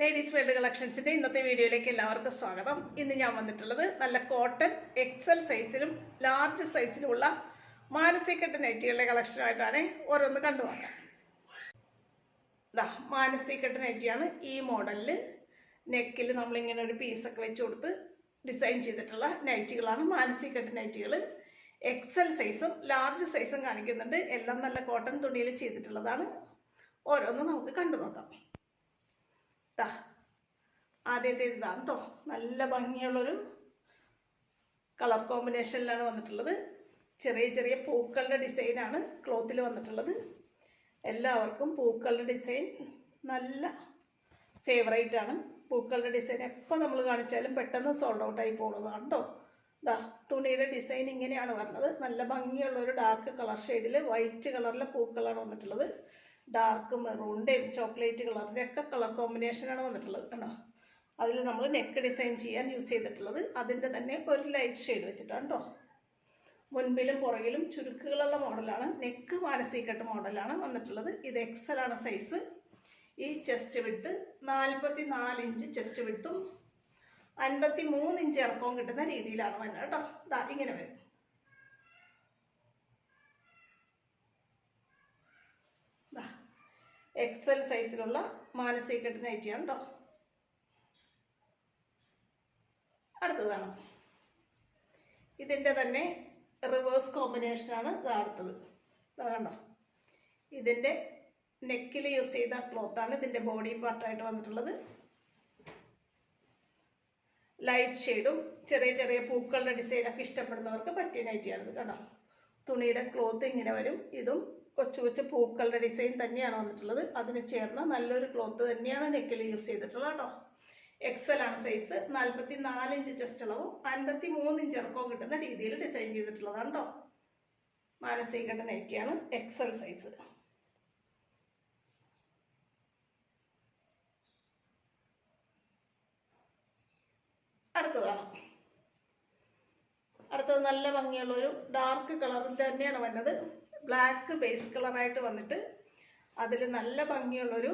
Ladies world കളക്ഷൻസിന്റെ ഇന്നത്തെ വീഡിയോയിലേക്ക് എല്ലാവർക്കും സ്വാഗതം. ഇന്ന് ഞാൻ വന്നിട്ടുള്ളത് നല്ല കോട്ടൺ എക്സൽ സൈസിലും ലാർജ് സൈസിലുമുള്ള മാനസികട്ട് നൈറ്റികളുടെ കളക്ഷനായിട്ടാണ് ഓരോന്ന് കണ്ടു നോക്കാം. ഇതാ മാനസികട്ട് നൈറ്റിയാണ് ഈ മോഡലിൽ നെക്കിൽ നമ്മളിങ്ങനെ ഒരു പീസൊക്കെ വെച്ച് കൊടുത്ത് ഡിസൈൻ ചെയ്തിട്ടുള്ള നൈറ്റികളാണ് മാനസികട്ട് നൈറ്റികൾ എക്സൽ സൈസും ലാർജ് സൈസും കാണിക്കുന്നുണ്ട്. എല്ലാം നല്ല കോട്ടൺ തുണിയിൽ ചെയ്തിട്ടുള്ളതാണ്. ഓരോന്ന് നമുക്ക് കണ്ടു നോക്കാം. ദാ ആദ്യത്തെ ഇതാണ് കേട്ടോ നല്ല ഭംഗിയുള്ളൊരു കളർ കോമ്പിനേഷനിലാണ് വന്നിട്ടുള്ളത്. ചെറിയ ചെറിയ പൂക്കളുടെ ഡിസൈനാണ് ക്ലോത്തിൽ വന്നിട്ടുള്ളത്. എല്ലാവർക്കും പൂക്കളുടെ ഡിസൈൻ നല്ല ഫേവറേറ്റ് ആണ്. പൂക്കളുടെ ഡിസൈൻ എപ്പോൾ നമ്മൾ കാണിച്ചാലും പെട്ടെന്ന് സോൾഡ് ഔട്ട് ആയി പോകുന്നതാണ് കേട്ടോ ദാ തുണിയുടെ ഡിസൈൻ ഇങ്ങനെയാണ് വരുന്നത്. നല്ല ഭംഗിയുള്ള ഒരു ഡാർക്ക് കളർ ഷെയ്ഡിൽ വൈറ്റ് കളറിലെ പൂക്കളാണ് വന്നിട്ടുള്ളത്. ഡാർക്ക് മെറൂണിന്റെയും ചോക്ലേറ്റ് കളറിന്റെ ഒക്കെ കളർ കോമ്പിനേഷനാണ് വന്നിട്ടുള്ളത് കണ്ടോ? അതിൽ നമ്മൾ നെക്ക് ഡിസൈൻ ചെയ്യാൻ യൂസ് ചെയ്തിട്ടുള്ളത്. അതിന്റെ തന്നെ ഒരു ലൈറ്റ് ഷെയ്ഡ് വെച്ചിട്ടാണ് കേട്ടോ മുൻപിലും പുറകിലും ചുരുക്കുകളുള്ള മോഡലാണ് നെക്ക് മാനസികട്ട് മോഡലാണ് വന്നിട്ടുള്ളത്. ഇത് എക്സൽ ആണ് സൈസ് ഈ ചെസ്റ്റ് വിട്ട് നാൽപ്പത്തി നാല് ഇഞ്ച് ചെസ്റ്റ് വിട്ടും അൻപത്തി മൂന്ന് ഇഞ്ച് ഇറക്കവും കിട്ടുന്ന രീതിയിലാണ് വന്നത് കേട്ടോ ഇങ്ങനെ വരും. എക്സൽ സൈസിലുള്ള മാനസികട്ട് നൈറ്റിയാണ് കേട്ടോ അടുത്തതാണ്. ഇതിന്റെ തന്നെ റിവേഴ്സ് കോമ്പിനേഷനാണ് ഇത് അടുത്തത്. കണ്ടോ? ഇതിന്റെ നെക്കിൽ യൂസ് ചെയ്ത ക്ലോത്താണ് ഇതിന്റെ ബോഡി പാർട്ടായിട്ട് വന്നിട്ടുള്ളത്. ലൈറ്റ് ഷെയ്ഡും ചെറിയ ചെറിയ പൂക്കളുടെ ഡിസൈനൊക്കെ ഇഷ്ടപ്പെടുന്നവർക്ക് പറ്റിയ നൈറ്റിയാണിത് കണ്ടോ? തുണിയുടെ ക്ലോത്ത് ഇങ്ങനെ വരും. ഇതും കൊച്ചു കൊച്ചു പൂക്കളുടെ ഡിസൈൻ തന്നെയാണ് വന്നിട്ടുള്ളത്. അതിന് ചേർന്ന നല്ലൊരു ക്ലോത്ത് തന്നെയാണ് നെക്കിൽ യൂസ് ചെയ്തിട്ടുള്ളത് കേട്ടോ. എക്സൽ ആണ് സൈസ് നാൽപ്പത്തി നാല് ഇഞ്ച് ചെസ്റ്റ് അളവും അൻപത്തി മൂന്ന് ഇഞ്ച് ഇറക്കവും കിട്ടുന്ന രീതിയിൽ ഡിസൈൻ ചെയ്തിട്ടുള്ളതാണ് കേട്ടോ. മാനസികട്ട നെറ്റിയാണ് എക്സൽ സൈസ് അടുത്തതാണ്. അടുത്തത് നല്ല ഭംഗിയുള്ള ഒരു ഡാർക്ക് കളറിൽ തന്നെയാണ് വന്നത്. ബ്ലാക്ക് ബേസ് കളറായിട്ട് വന്നിട്ട് അതിൽ നല്ല ഭംഗിയുള്ളൊരു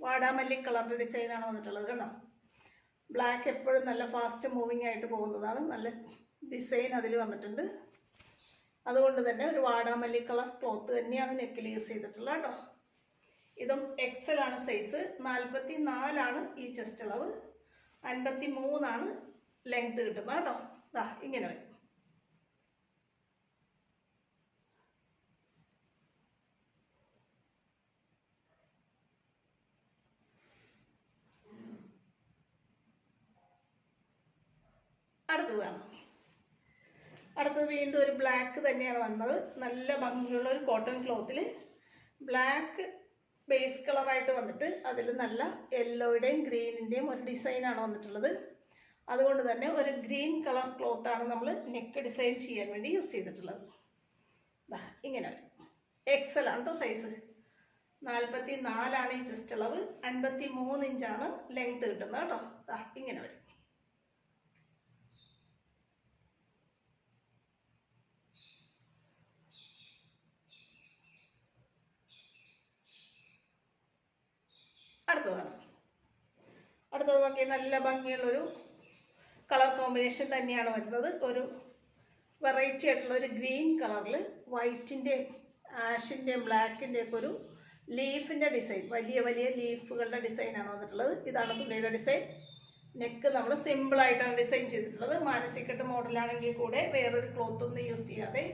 വാടാമല്ലി കളറിന്റെ ഡിസൈനാണ് വന്നിട്ടുള്ളത് കണ്ടോ? ബ്ലാക്ക് എപ്പോഴും നല്ല ഫാസ്റ്റ് മൂവിങ് ആയിട്ട് പോകുന്നതാണ്. നല്ല ഡിസൈൻ അതിൽ വന്നിട്ടുണ്ട്. അതുകൊണ്ട് തന്നെ ഒരു വാടാമല്ലി കളർ ക്ലോത്ത് തന്നെയാണ് നെക്കിൽ യൂസ് ചെയ്തിട്ടുള്ളത് കേട്ടോ. ഇതും എക്സൽ ആണ് സൈസ് നാൽപ്പത്തി നാലാണ് ഈ ചെസ്റ്റ് അളവ്. അൻപത്തി മൂന്നാണ് ലെങ്ത് കിട്ടുന്നത് കേട്ടോ. ദാ ഇങ്ങനെ വരും. അടുത്തതാണ് അടുത്തത് വീണ്ടും ഒരു ബ്ലാക്ക് തന്നെയാണ് വന്നത്. നല്ല ഭംഗിയുള്ള ഒരു കോട്ടൺ ക്ലോത്തിൽ ബ്ലാക്ക് ബേസ് കളറായിട്ട് വന്നിട്ട് അതിൽ നല്ല യെല്ലോയുടെയും ഗ്രീനിന്റെയും ഒരു ഡിസൈനാണ് വന്നിട്ടുള്ളത്. അതുകൊണ്ട് തന്നെ ഒരു ഗ്രീൻ കളർ ക്ലോത്താണ് നമ്മൾ നെക്ക് ഡിസൈൻ ചെയ്യാൻ വേണ്ടി യൂസ് ചെയ്തിട്ടുള്ളത്. ഇങ്ങനെ. എക്സൽ ആണ് കേട്ടോ സൈസ് നാൽപ്പത്തി നാലാണ് ഈ ചെസ്റ്റ് അളവ്. അൻപത്തി മൂന്ന് ഇഞ്ചാണ് ലെങ്ത് കിട്ടുന്നത് കേട്ടോ ഇങ്ങനെ വരും. അടുത്തതാണ് അടുത്തത് നോക്കി നല്ല ഭംഗിയുള്ളൊരു കളർ കോമ്പിനേഷൻ തന്നെയാണ് വരുന്നത്. ഒരു വെറൈറ്റി ആയിട്ടുള്ള ഒരു ഗ്രീൻ കളറിൽ വൈറ്റിന്റെ ആഷിന്റെയും ബ്ലാക്കിന്റെ ഒക്കെ ഒരു ലീഫിന്റെ ഡിസൈൻ വലിയ വലിയ ലീഫുകളുടെ ഡിസൈനാണ് വന്നിട്ടുള്ളത്. ഇതാണ് തുണിയുടെ ഡിസൈൻ. നെക്ക് നമ്മൾ സിമ്പിളായിട്ടാണ് ഡിസൈൻ ചെയ്തിട്ടുള്ളത്. മാനസികട്ട് മോഡലാണെങ്കിൽ കൂടെ വേറൊരു ക്ലോത്ത് ഒന്നും യൂസ് ചെയ്യാതെ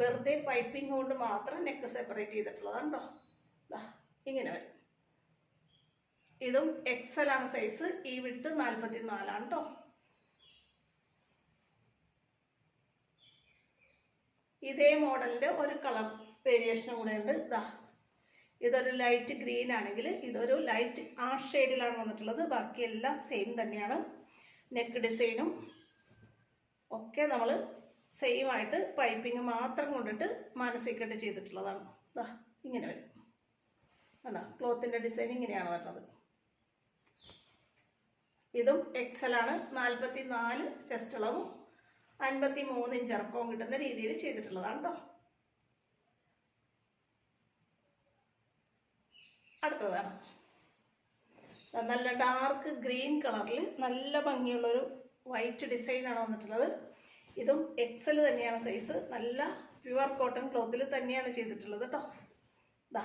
വെറുതെ പൈപ്പിംഗ് കൊണ്ട് മാത്രം നെക്ക് സെപ്പറേറ്റ് ചെയ്തിട്ടുള്ളതാണ് കേട്ടോ ഇങ്ങനെ വരും. ഇതും എക്സൽ ആണ് സൈസ് ഈ വിട്ട് നാൽപ്പത്തി നാലാണ് കേട്ടോ ഇതേ മോഡലിന്റെ ഒരു കളർ വേരിയേഷനും കൂടെ ഉണ്ട്. ഇതാ ഇതൊരു ലൈറ്റ് ഗ്രീൻ ആണെങ്കിൽ ഇതൊരു ലൈറ്റ് ആ ഷെയ്ഡിലാണ് വന്നിട്ടുള്ളത്. ബാക്കിയെല്ലാം സെയിം തന്നെയാണ്. നെക്ക് ഡിസൈനും ഒക്കെ നമ്മൾ സെയിം ആയിട്ട് പൈപ്പിംഗ് മാത്രം കൊണ്ടിട്ട് മാനസികട്ട് ചെയ്തിട്ടുള്ളതാണ്. ഇതാ ഇങ്ങനെ വരും. കണ്ടോ? ക്ലോത്തിന്റെ ഡിസൈൻ ഇങ്ങനെയാണ് വരുന്നത് ഇതും എക്സലാണ് നാൽപ്പത്തി നാല് ചെസ്റ്റ് അളവും അൻപത്തി മൂന്ന് ഇഞ്ച് ഇറക്കവും കിട്ടുന്ന രീതിയിൽ ചെയ്തിട്ടുള്ളതാണ് കേട്ടോ അടുത്തതാണ്. നല്ല ഡാർക്ക് ഗ്രീൻ കളറിൽ നല്ല ഭംഗിയുള്ളൊരു വൈറ്റ് ഡിസൈനാണ് വന്നിട്ടുള്ളത്. ഇതും എക്സൽ തന്നെയാണ് സൈസ് നല്ല പ്യുവർ കോട്ടൺ ക്ലോത്തിൽ തന്നെയാണ് ചെയ്തിട്ടുള്ളത് കേട്ടോ ദാ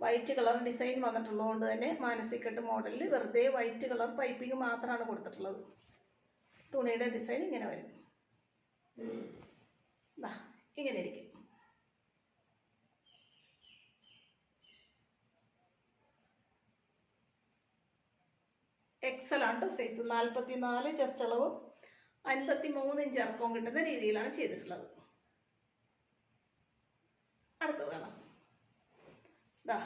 വൈറ്റ് കളർ ഡിസൈൻ വന്നിട്ടുള്ളത് കൊണ്ട് തന്നെ മാനസികട്ട് മോഡലിൽ വെറുതെ വൈറ്റ് കളർ പൈപ്പിംഗ് മാത്രമാണ് കൊടുത്തിട്ടുള്ളത്. തുണിയുടെ ഡിസൈൻ ഇങ്ങനെ വരും. ഇങ്ങനെ ഇരിക്കും. എക്സൽ ആണ് സൈസ് നാൽപ്പത്തി നാല് ചെസ്റ്റ് അളവും അൻപത്തി മൂന്ന് ഇഞ്ച് ഇറക്കവും കിട്ടുന്ന രീതിയിലാണ് ചെയ്തിട്ടുള്ളത്. അടുത്തത് കാണാം. ദാ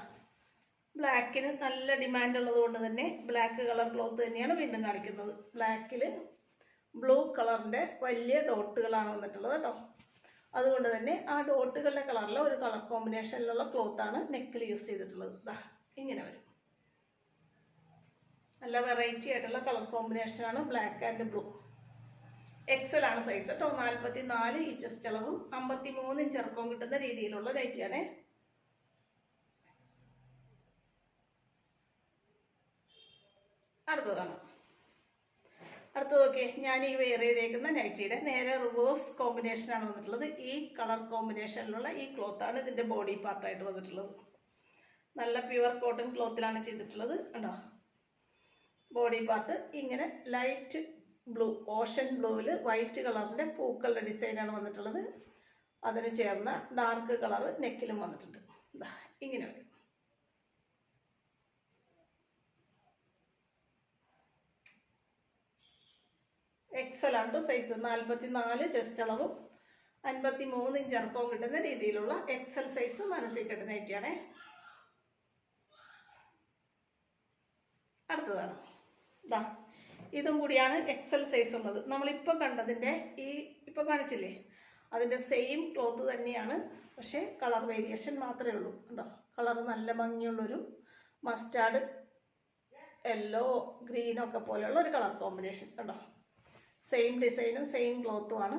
ബ്ലാക്കിന് നല്ല ഡിമാൻഡ് ഉള്ളത് കൊണ്ട് തന്നെ ബ്ലാക്ക് കളർ ക്ലോത്ത് തന്നെയാണ് വീണ്ടും കാണിക്കുന്നത്. ബ്ലാക്കിൽ ബ്ലൂ കളറിന്റെ വലിയ ഡോട്ടുകളാണ് വന്നിട്ടുള്ളത് കേട്ടോ അതുകൊണ്ട് തന്നെ ആ ഡോട്ടുകളുടെ കളറിൽ ഒരു കളർ കോമ്പിനേഷനിലുള്ള ക്ലോത്താണ് നെക്കിൽ യൂസ് ചെയ്തിട്ടുള്ളത്. ദാ ഇങ്ങനെ വരും. നല്ല വെറൈറ്റി ആയിട്ടുള്ള കളർ കോമ്പിനേഷനാണ് ബ്ലാക്ക് ആൻഡ് ബ്ലൂ എക്സൽ ആണ് സൈസ് കേട്ടോ നാൽപ്പത്തി നാല് ഇഞ്ചസ് ചെളവും അമ്പത്തി മൂന്ന് ഇഞ്ച് കിട്ടുന്ന രീതിയിലുള്ള നൈറ്റിയാണേ അടുത്തത് കാണാം. അടുത്തത് നോക്കിയേ ഞാൻ ഈ വെയർ ചെയ്തേക്കുന്ന നൈറ്റിയുടെ നേരെ റിവേഴ്സ് കോമ്പിനേഷനാണ് വന്നിട്ടുള്ളത്. ഈ കളർ കോമ്പിനേഷനിലുള്ള ഈ ക്ലോത്താണ് ഇതിന്റെ ബോഡി പാർട്ടായിട്ട് വന്നിട്ടുള്ളത്. നല്ല പ്യുവർ കോട്ടൺ ക്ലോത്തിലാണ് ചെയ്തിട്ടുള്ളത്. കണ്ടോ? ബോഡി പാർട്ട് ഇങ്ങനെ ലൈറ്റ് ബ്ലൂ ഓഷൻ ബ്ലൂവിൽ വൈറ്റ് കളറിന്റെ പൂക്കളുടെ ഡിസൈനാണ് വന്നിട്ടുള്ളത്. അതിന് ചേർന്ന ഡാർക്ക് കളർ നെക്കിലും വന്നിട്ടുണ്ട്. ഇങ്ങനെ വരും. എക്സൽ ആണ് സൈസ് നാൽപ്പത്തി നാല് ചെസ്റ്റ് അളവും അൻപത്തി മൂന്ന് ഇഞ്ച് ഇറക്കവും കിട്ടുന്ന രീതിയിലുള്ള എക്സൽ സൈസ് മനസ്സിൽ കിട്ടുന്ന നൈറ്റിയാണേ അടുത്തതാണ്. ഇതും കൂടിയാണ് എക്സൽ സൈസ് ഉള്ളത്. നമ്മളിപ്പോൾ കണ്ടതിന്റെ ഈ ഇപ്പോൾ കാണിച്ചില്ലേ? അതിന്റെ സെയിം ക്ലോത്ത് തന്നെയാണ്. പക്ഷേ കളർ വേരിയേഷൻ മാത്രമേ ഉള്ളൂ. കണ്ടോ? കളർ നല്ല ഭംഗിയുള്ളൊരു മസ്റ്റാർഡ് യെല്ലോ ഗ്രീനൊക്കെ പോലെയുള്ള ഒരു കളർ കോമ്പിനേഷൻ കണ്ടോ? സെയിം ഡിസൈനും സെയിം ക്ലോത്തും ആണ്.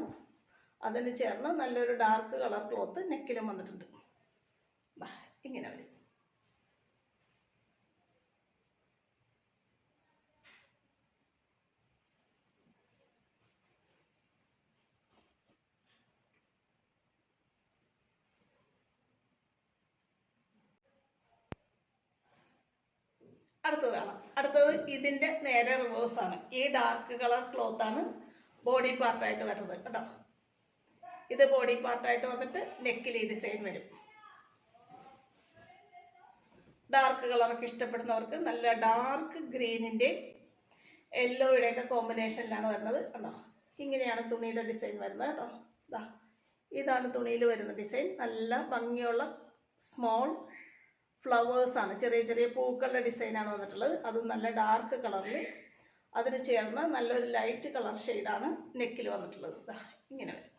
അതിന് ചേർന്ന് നല്ലൊരു ഡാർക്ക് കളർ ക്ലോത്ത് നെക്കിലും വന്നിട്ടുണ്ട്. ഇങ്ങനെ വരും അടുത്തത് കാണാം ഇതിന്റെ നേരെ റിവേഴ്സ് ആണ്. ഈ ഡാർക്ക് കളർ ക്ലോത്ത് ആണ് ബോഡി പാർട്ടായിട്ട് വരുന്നത് കേട്ടോ. ഇത് ബോഡി പാർട്ടായിട്ട് വന്നിട്ട് നെക്കിൽ ഈ ഡിസൈൻ വരും. ഡാർക്ക് കളറൊക്കെ ഇഷ്ടപ്പെടുന്നവർക്ക് നല്ല ഡാർക്ക് ഗ്രീനിന്റെ യെല്ലോയുടെ ഒക്കെ കോമ്പിനേഷനിലാണ് വരുന്നത് കണ്ടോ ഇങ്ങനെയാണ് തുണിയുടെ ഡിസൈൻ വരുന്നത് കേട്ടോ. ഇതാ ഇതാണ് തുണിയിൽ വരുന്ന ഡിസൈൻ നല്ല ഭംഗിയുള്ള സ്മോൾ ഫ്ലവേഴ്സ് ആണ്. ചെറിയ ചെറിയ പൂക്കളുടെ ഡിസൈനാണ് വന്നിട്ടുള്ളത്. അതും നല്ല ഡാർക്ക് കളറിൽ അതിന് ചേർന്ന് നല്ലൊരു ലൈറ്റ് കളർ ഷെയ്ഡാണ് നെക്കിൽ വന്നിട്ടുള്ളത്. ഇങ്ങനെ വരും.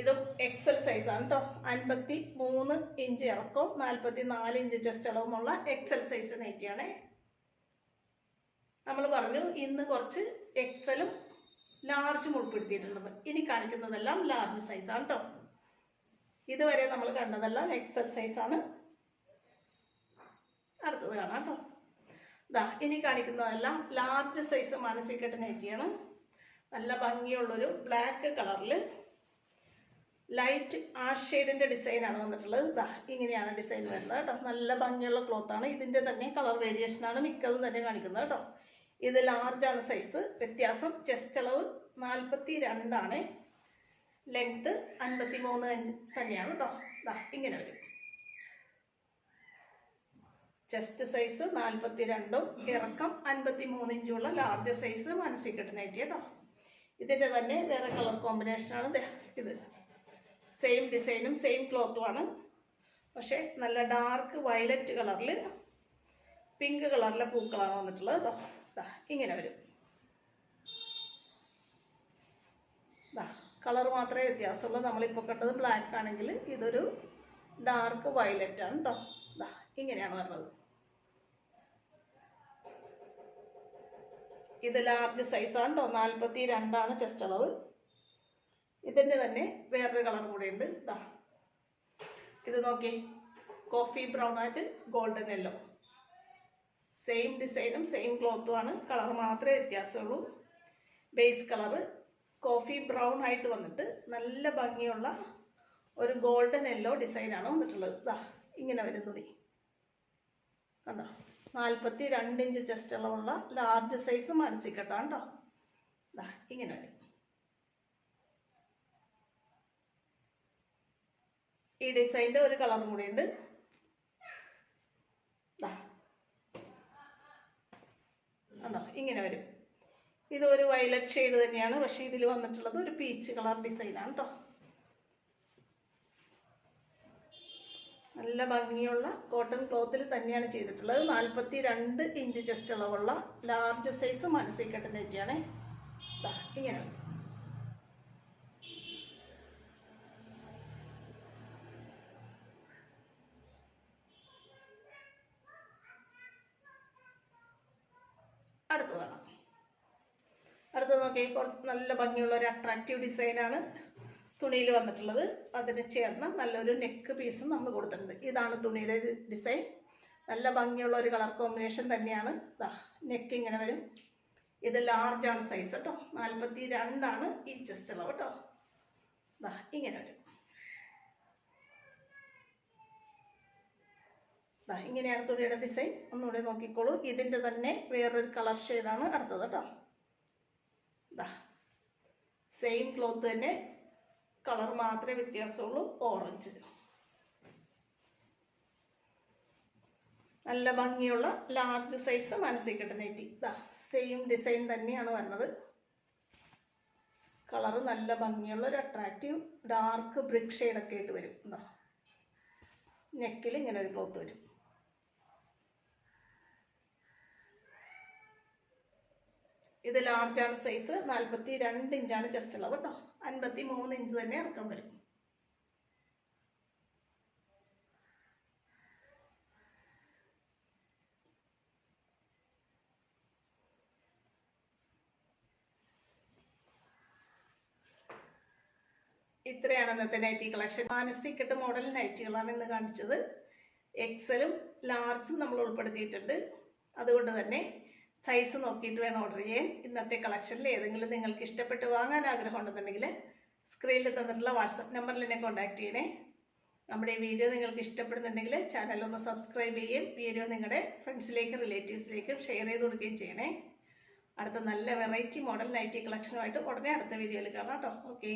ഇതും എക്സൽ സൈസ് ആണ് കേട്ടോ അൻപത്തി മൂന്ന് ഇഞ്ച് ഇറക്കവും നാൽപ്പത്തി നാല് ഇഞ്ച് ചെസ്റ്റ് അളവുമുള്ള എക്സൽ സൈസ് നൈറ്റിയാണേ. നമ്മൾ പറഞ്ഞു ഇന്ന് കുറച്ച് എക്സലും ലാർജും ഉൾപ്പെടുത്തിയിട്ടുള്ളത് ഇനി കാണിക്കുന്നതെല്ലാം ലാർജ് സൈസാണ് കേട്ടോ ഇതുവരെ നമ്മൾ കണ്ടതെല്ലാം എക്സൽ സൈസാണ് അടുത്തത് കാണാം കേട്ടോ ദാ ഇനി കാണിക്കുന്നതെല്ലാം ലാർജ് സൈസ് മാനസികട്ട് നൈറ്റിയാണ് നല്ല ഭംഗിയുള്ളൊരു ബ്ലാക്ക് കളറിൽ ലൈറ്റ് ആ ഷെയ്ഡിന്റെ ഡിസൈനാണ് വന്നിട്ടുള്ളത്. ദാ ഇങ്ങനെയാണ് ഡിസൈൻ വരുന്നത് കേട്ടോ നല്ല ഭംഗിയുള്ള ക്ലോത്ത് ആണ്. ഇതിന്റെ തന്നെ കളർ വേരിയേഷൻ ആണ് മിക്കതും തന്നെ കാണിക്കുന്നത് കേട്ടോ ഇത് ലാർജ് ആണ് സൈസ് വ്യത്യാസം ചെസ്റ്റ് അളവ് നാൽപ്പത്തി രണ്ടാണ് ലെങ്ത് അൻപത്തി മൂന്ന് അഞ്ച് തന്നെയാണ് കേട്ടോ ഇങ്ങനെ വരും. ചെസ്റ്റ് സൈസ് നാൽപ്പത്തി രണ്ടും ഇറക്കം അൻപത്തി മൂന്ന് ഇഞ്ചുള്ള ലാർജ് സൈസ് മനസ്സിൽ കിട്ടുന്നതായിട്ട് കേട്ടോ ഇതിന്റെ തന്നെ വേറെ കളർ കോമ്പിനേഷനാണ് ഇത്. സെയിം ഡിസൈനും സെയിം ക്ലോത്തുമാണ് പക്ഷേ നല്ല ഡാർക്ക് വയലറ്റ് കളറിൽ പിങ്ക് കളറിലെ പൂക്കളാണ് വന്നിട്ടുള്ളത് കേട്ടോ ഇങ്ങനെ വരും. കളർ മാത്രമേ വ്യത്യാസമുള്ളൂ. നമ്മളിപ്പോൾ കണ്ടത് ബ്ലാക്ക് ആണെങ്കിൽ ഇതൊരു ഡാർക്ക് വയലറ്റ് ആണ് കേട്ടോ ദാ ഇങ്ങനെയാണ് വരുന്നത് ഇത് ലാർജ് സൈസാണ് കേട്ടോ നാൽപ്പത്തി രണ്ടാണ് ചെസ്റ്റ് അളവ്. ഇതിന്റെ തന്നെ വേറൊരു കളർ കൂടെ ഉണ്ട്. ഇതാ നോക്കി കോഫി ബ്രൗൺ ആയിട്ട് ഗോൾഡൻ യെല്ലോ സെയിം ഡിസൈനും സെയിം ക്ലോത്തും ആണ്. കളർ മാത്രമേ വ്യത്യാസമുള്ളൂ. ബേസ് കളറ് കോഫി ബ്രൗൺ ആയിട്ട് വന്നിട്ട് നല്ല ഭംഗിയുള്ള ഒരു ഗോൾഡൻ യെല്ലോ ഡിസൈനാണ് വന്നിട്ടുള്ളത്. ഇതാ ഇങ്ങനെ വരും തുണി കണ്ടോ? നാൽപ്പത്തി രണ്ട് ഇഞ്ച് ചെസ്റ്റ് അളവുള്ള ലാർജ് സൈസ് മനസ്സിക്കട്ടാണ് കേട്ടോ ഇതാ ഇങ്ങനെ വരും. ഈ ഡിസൈന്റെ ഒരു കളറും കൂടി ഉണ്ട് ദാ. കണ്ടോ? ഇങ്ങനെ വരും. ഇത് ഒരു വയലറ്റ് ഷെയ്ഡ് തന്നെയാണ്. പക്ഷെ ഇതിൽ വന്നിട്ടുള്ളത് ഒരു പീച്ച് കളർ ഡിസൈനാണ് കേട്ടോ നല്ല ഭംഗിയുള്ള കോട്ടൺ ക്ലോത്തിൽ തന്നെയാണ് ചെയ്തിട്ടുള്ളത്. നാൽപ്പത്തി രണ്ട് ഇഞ്ച് ചെസ്റ്റ് അളവുള്ള ലാർജ് സൈസ് മനസ്സിൽ നെറ്റിയാണ് ഇങ്ങനെ വരും. അടുത്തതാണ് കുറച്ച് നല്ല ഭംഗിയുള്ള ഒരു അട്രാക്റ്റീവ് ഡിസൈനാണ് തുണിയിൽ വന്നിട്ടുള്ളത്. അതിന് ചേർന്ന നല്ലൊരു നെക്ക് പീസും നമ്മൾ കൊടുത്തിട്ടുണ്ട്. ഇതാണ് തുണിയുടെ ഡിസൈൻ നല്ല ഭംഗിയുള്ള ഒരു കളർ കോമ്പിനേഷൻ തന്നെയാണ്. നെക്ക് ഇങ്ങനെ വരും. ഇത് ലാർജ് ആണ് സൈസ് കേട്ടോ നാൽപ്പത്തി രണ്ടാണ് ഈ ചെസ്റ്റ് ഉള്ളത് കേട്ടോ ഇങ്ങനെ വരും. ഇങ്ങനെയാണ് തുണിയുടെ ഡിസൈൻ ഒന്നുകൂടെ നോക്കിക്കോളൂ. ഇതിന്റെ തന്നെ വേറൊരു കളർ ഷെയ്ഡാണ് അടുത്തത് കേട്ടോ സെയിം ക്ലോത്ത് തന്നെ കളർ മാത്രമേ വ്യത്യാസമുള്ളൂ ഓറഞ്ച് നല്ല ഭംഗിയുള്ള ലാർജ് സൈസ് മനസ്സിൽ നെറ്റി ഇതാ സെയിം ഡിസൈൻ തന്നെയാണ് വരുന്നത്. കളറ് നല്ല ഭംഗിയുള്ള ഒരു അട്രാക്റ്റീവ് ഡാർക്ക് ബ്രിക്ക് ഷെയ്ഡൊക്കെ ആയിട്ട് വരും. എന്താ നെക്കിൽ ഇങ്ങനെ ഒരു ക്ലോത്ത് വരും. ഇത് ആണ് സൈസ് നാൽപ്പത്തി രണ്ട് ഇഞ്ചാണ് ചെസ്റ്റ് അളവ് കേട്ടോ അൻപത്തി മൂന്ന് ഇഞ്ച് തന്നെ ഇറക്കം വരും. ഇത്രയാണ് ഇന്നത്തെ നൈറ്റി കളക്ഷൻ മാനസിക്കിട്ട് മോഡൽ നൈറ്റികളാണ് ഇന്ന് കാണിച്ചത്. എക്സലും ലാർജും നമ്മൾ ഉൾപ്പെടുത്തിയിട്ടുണ്ട്. അതുകൊണ്ട് തന്നെ സൈസ് നോക്കിയിട്ട് വേണം ഓർഡർ ചെയ്യാൻ. ഇന്നത്തെ കളക്ഷനിൽ ഏതെങ്കിലും നിങ്ങൾക്ക് ഇഷ്ടപ്പെട്ട് വാങ്ങാൻ ആഗ്രഹം ഉണ്ടെന്നുണ്ടെങ്കിൽ സ്ക്രീനിൽ തന്നിട്ടുള്ള വാട്സപ്പ് നമ്പറിൽ എന്നെ കോൺടാക്ട് ചെയ്യണേ. നമ്മുടെ ഈ വീഡിയോ നിങ്ങൾക്ക് ഇഷ്ടപ്പെടുന്നുണ്ടെങ്കിൽ ചാനൽ ഒന്ന് സബ്സ്ക്രൈബ് ചെയ്യുകയും വീഡിയോ നിങ്ങളുടെ ഫ്രണ്ട്സിലേക്കും റിലേറ്റീവ്സിലേക്കും ഷെയർ ചെയ്ത് കൊടുക്കുകയും ചെയ്യണേ. അടുത്ത നല്ല വെറൈറ്റി മോഡൽ നൈറ്റി കളക്ഷനുമായിട്ട് ഉടനെ അടുത്ത വീഡിയോയിൽ കാണാം കേട്ടോ. ഓക്കെ